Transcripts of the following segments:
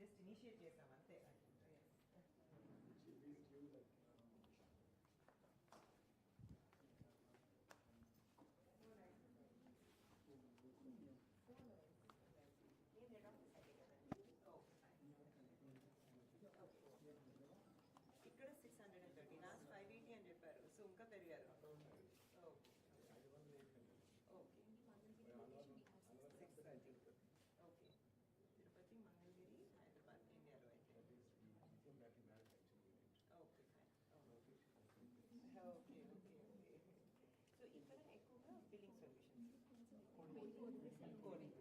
Just initiate చేసాం అంతే అది billing solutions. Coding. Coding.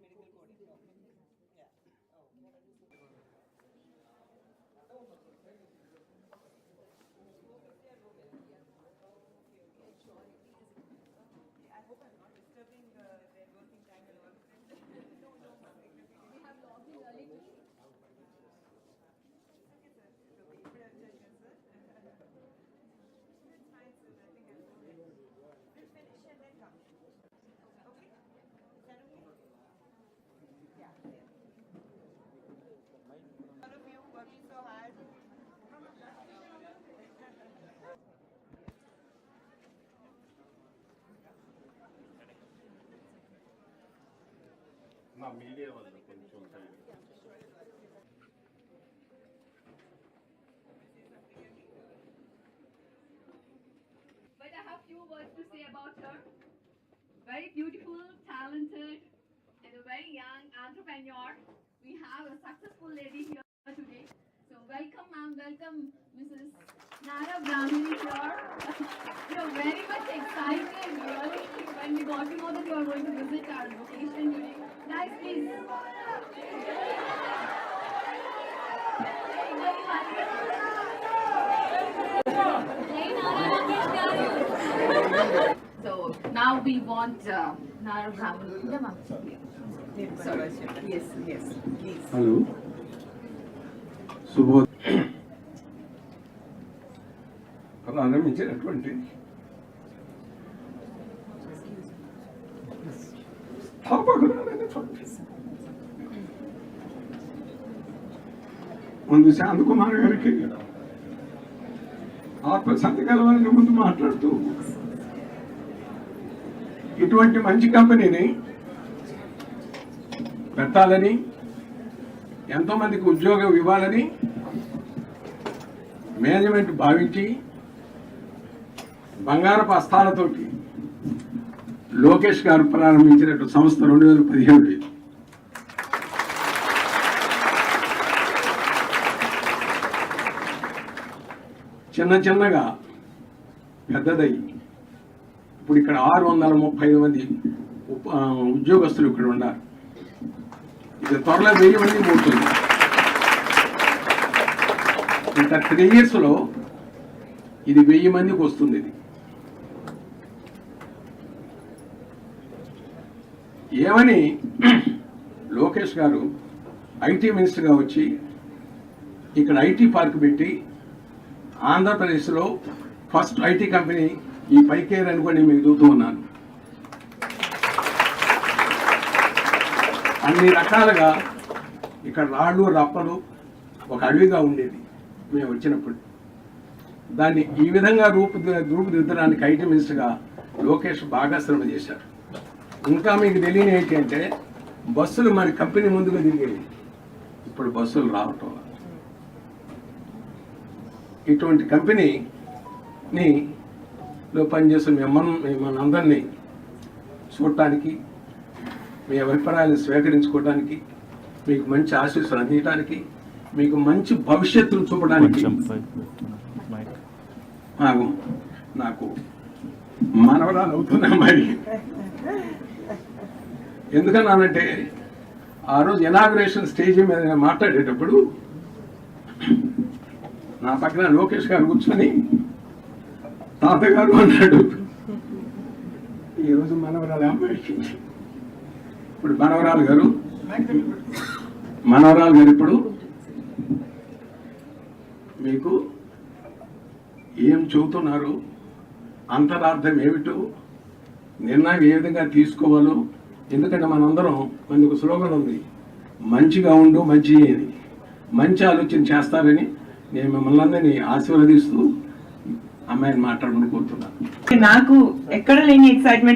మా మీడియా వల్ల కొంచెం side But I have few words to say about her. Very beautiful, talented, and a very young entrepreneur. We have a successful lady here today. So welcome, ma'am. Welcome, Mrs. Nara Brahmini here. we are very much excited, really, when we got to know that you are going to visit our location today. Guys, please. So now we want uh, Nara Brahmini. Yeah, ma'am. Sorry. Yes, yes, please. Hello Subho ప్రారంభించినటువంటి స్థాపకురాలైనటువంటి ముందు శాంతకుమార్ గారికి ఆత్మశాంతి కలవాలని ముందు మాట్లాడుతూ ఇటువంటి మంచి కంపెనీని పెట్టాలని ఎంతో మందికి ఉద్యోగం ఇవ్వాలని మేనేజ్మెంట్ భావించి బంగారపు హస్తాలతోటి లోకేష్ గారు ప్రారంభించిన సంస్థ రెండు వేల పదిహేడు. చిన్న చిన్నగా పెద్దదై ఇప్పుడు ఇక్కడ ఆరు వందల ముప్పై ఐదు మంది ఉప- ఉద్యోగస్తులు ఇక్కడ ఉన్నారు. ఇది త్వరలో వెయ్యి మంది పోతుంది ఇంకా త్రీ ఇయర్స్లో ఇది వెయ్యి మందికి వస్తుంది ఇది. ఏమని లోకేష్ గారు ఐటీ మినిస్టర్గా వచ్చి ఇక్కడ ఐటీ పార్క్ పెట్టి ఆంధ్రప్రదేశ్లో ఫస్ట్ ఐటీ కంపెనీ ఈ పైకేర్ అనుకొని మీకు చూస్తూ ఉన్నాను. అన్ని రకాలుగా ఇక్కడ రాళ్ళు రప్పలు ఒక అడవిగా ఉండేది. మేము వచ్చినప్పుడు దాన్ని ఈ విధంగా రూపు రూపుదిద్దడానికి ఐటీ మినిస్టర్గా లోకేష్ బాగా శ్రమ చేశారు. ఇంకా మీకు తెలియని ఏంటి అంటే బస్సులు మరి కంపెనీ ముందుగా తిరిగేవి ఇప్పుడు బస్సులు రావటం. ఇటువంటి కంపెనీని లో పనిచేస్తున్న మిమ్మల్ని మిమ్మల్ని అందరినీ చూడటానికి మీ అభిప్రాయాలను స్వీకరించుకోవడానికి మీకు మంచి ఆశీస్సులు అందించడానికి మీకు మంచి భవిష్యత్తును చూపడానికి నాకు నాకు మనవరాలు అవుతున్నా మరి. ఎందుకన్నానంటే ఆ రోజు ఇనాగ్రేషన్ స్టేజ్ మీద నేను మాట్లాడేటప్పుడు నా పక్కన లోకేష్ గారు కూర్చొని తాతగారు అన్నాడు ఈరోజు మనవరాలు అమ్మాయికి. ఇప్పుడు మనవరాలు గారు మనవరాలు గారు ఇప్పుడు మీకు ఏం చెబుతున్నారు? అంతరార్థం ఏమిటో నిర్ణయం ఏ విధంగా తీసుకోవాలో ఎందుకంటే మనందరం మనకు స్లోగన్ ఉంది మంచిగా ఉండు మంచి అని మంచి ఆలోచన చేస్తారని నేను మిమ్మల్ని అందరినీ ఆశీర్వదిస్తూ అమ్మాయిని మాట్లాడమని కోరుతున్నాను. నాకు ఎక్కడ లేని ఎక్సైట్మెంట్